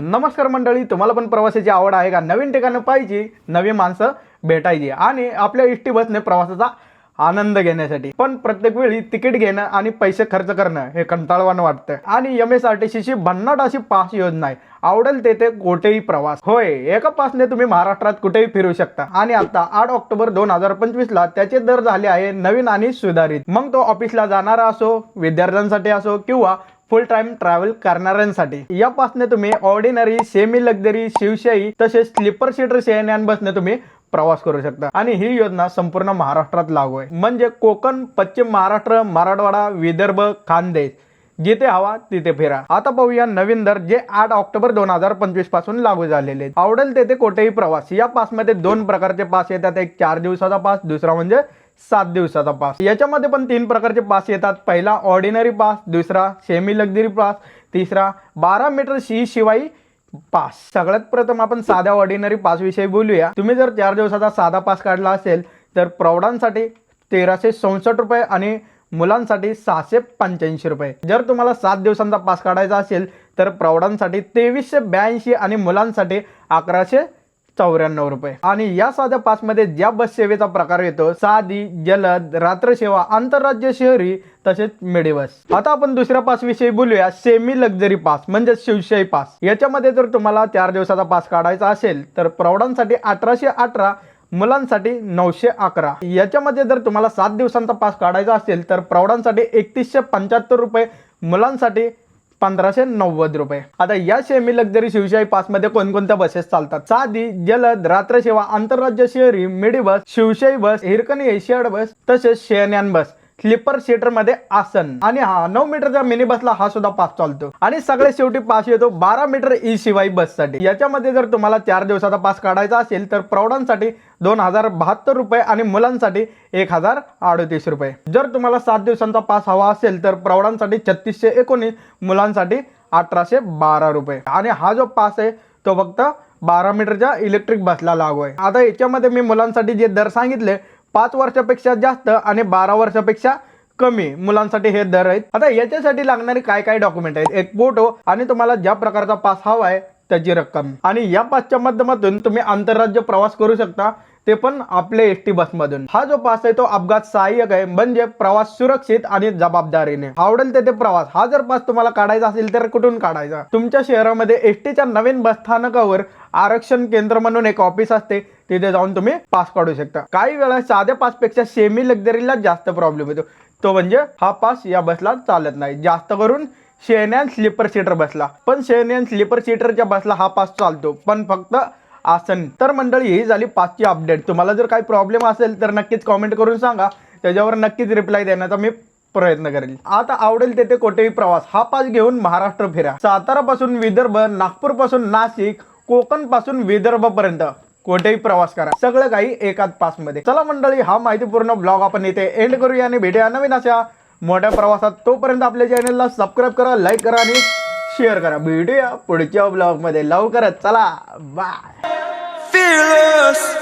नमस्कार मंडळी तुम्हाला पण प्रवासाची आवड आहे का? नवीन ठिकाणं पाहिजे नवी माणसं भेटायची आणि आपल्या इष्टी बसने प्रवासाचा आनंद घेण्यासाठी. पण प्रत्येक वेळी तिकीट घेणं आणि पैसे खर्च करणं हे कंटाळवाणं वाटतं. आणि एम एस आर टी सीची भन्नाट अशी पास योजना आहे. आवडेल तेथे कोठेही प्रवास. होय एका पासने तुम्ही महाराष्ट्रात कुठेही फिरू शकता. आणि आता आठ ऑक्टोबर दोन हजार पंचवीस ला त्याचे दर झाले आहे नवीन आणि सुधारित. मग तो ऑफिसला जाणारा असो विद्यार्थ्यांसाठी असो किंवा फुल टाइम ट्रॅव्हल करणाऱ्यांसाठी. या पासने तुम्ही ऑर्डिनरी सेमी लक्झरी शिवशाही तसेच स्लीपर सीटर शयन बसने तुम्ही प्रवास करू शकता. आणि ही योजना संपूर्ण महाराष्ट्रात लागू आहे. म्हणजे कोकण पश्चिम महाराष्ट्र मराठवाडा विदर्भ खानदेश. जिथे हवा तिथे फिरा. आता पाहूया नवीन दर जे आठ ऑक्टोबर दोन हजार पंचवीसपासून लागू झालेले आहेत. आवडेल तेथे कोठेही प्रवास. या पासमध्ये दोन प्रकारचे पास येतात. एक चार दिवसाचा पास दुसरा म्हणजे सात दिवसाचा पास. याच्यामध्ये पण तीन प्रकारचे पास येतात. पहिला ऑर्डिनरी पास दुसरा सेमी लक्झरी पास तिसरा बारा मीटर सी शिवाई पास. सगळ्यात प्रथम आपण साध्या ऑर्डिनरी पास विषयी बोलूया. तुम्ही जर चार दिवसाचा साधा पास काढला असेल तर प्रौढांसाठी तेराशे चौसष्ट रुपये आणि मुलांसाठी सहाशे पंच्याऐंशी रुपये. जर तुम्हाला सात दिवसांचा पास काढायचा असेल तर प्रौढांसाठी तेवीसशे ब्याऐंशी आणि मुलांसाठी अकराशे चौऱ्याण्णव रुपये. आणि या साध्या पासमध्ये ज्या बस सेवेचा प्रकार येतो साधी जलद रात्रसेवा आंतरराज्य शहरी तसेच मिडी बस आता आपण दुसऱ्या पास विषयी बोलूया सेमी लक्झरी पास म्हणजे शिवशाही पास याच्यामध्ये जर तुम्हाला चार दिवसाचा पास काढायचा असेल तर प्रौढांसाठी अठराशे अठरा मुलांसाठी नऊशे अकरा. याच्यामध्ये जर तुम्हाला सात दिवसांचा पास काढायचा असेल तर प्रौढांसाठी एकतीसशे पंच्याहत्तर रुपये मुलांसाठी पंधराशे नव्वद रुपये. आता या सेमी लक्झरी शिवशाही पासमध्ये कोणकोणत्या बसेस चालतात? साधी जलद रात्र सेवा आंतरराज्य शहरी midi bus Shivshahi bus Hirkani Asiad bus तसेच शेयन्यान बस स्लीपर सीटरमध्ये आसन. आणि हा नऊ मीटरच्या मिनी बसला हा सुद्धा पास चालतो. आणि सगळे शेवटी पास येतो बारा मीटर ई शिवाय बससाठी याच्यामध्ये जर तुम्हाला चार दिवसाचा पास काढायचा असेल तर प्रौढांसाठी दोन हजार बहात्तर रुपये आणि मुलांसाठी एक हजार अडतीस रुपये. जर तुम्हाला सात दिवसांचा पास हवा असेल तर प्रौढांसाठी छत्तीसशे एकोणीस मुलांसाठी अठराशे बारा रुपये. आणि हा जो पास आहे तो फक्त बारा मीटरच्या इलेक्ट्रिक बसला लागू आहे. आता याच्यामध्ये मी मुलांसाठी जे दर सांगितले पाच वर्षापेक्षा जास्त आणि बारा वर्षापेक्षा कमी मुलांसाठी हे दर आहेत. आता याच्यासाठी लागणारे काय काय डॉक्युमेंट आहेत? एक फोटो आणि तुम्हाला ज्या प्रकारचा पास हवा आहे त्याची रक्कम. आणि या पासच्या माध्यमातून तुम्ही आंतरराज्य प्रवास करू शकता. ते पण आपल्या एस टी बसमधून. हा जो पास आहे तो अपघात सहाय्यक आहे म्हणजे प्रवास सुरक्षित आणि जबाबदारीने. आवडेल तेथे प्रवास. हा जर पास तुम्हाला काढायचा असेल तर कुठून काढायचा? तुमच्या शहरामध्ये एस टीच्या नवीन बस स्थानकावर आरक्षण केंद्र म्हणून एक ऑफिस असते. तिथे जाऊन तुम्ही पास काढू शकता. काही वेळा साध्या पासपेक्षा सेमी लक्झरीला जास्त प्रॉब्लेम येतो. तो म्हणजे हा पास या बसला चालत नाही. जास्त करून शेण्यान स्लीपर सीटर बसला. पण शेण्यान स्लीपर सीटरच्या बसला हा पास चालतो. पण फक्त आसन. तर मंडळी ही झाली पाचची अपडेट तुम्हाला जर काही प्रॉब्लेम असेल तर नक्कीच कॉमेंट करून सांगा. त्याच्यावर नक्कीच रिप्लाय देण्याचा मी प्रयत्न करेल. आता आवडेल तेथे कोठेही प्रवास. हा पास घेऊन महाराष्ट्र फिरा. सातारा पासून विदर्भ नागपूरपासून नाशिक कोकणपासून विदर्भ पर्यंत कोठेही प्रवास करा. सगळं काही एकाच पासमध्ये. चला मंडळी हा माहितीपूर्ण ब्लॉग आपण इथे एंड करूया आणि भेटूया नवीन अशा मोठ्या प्रवासात. तोपर्यंत आपल्या चॅनलला सबस्क्राईब करा लाईक करा आणि शेअर करा. भेटूया पुढच्या ब्लॉगमध्ये. लवकरच. चला बाय fearless.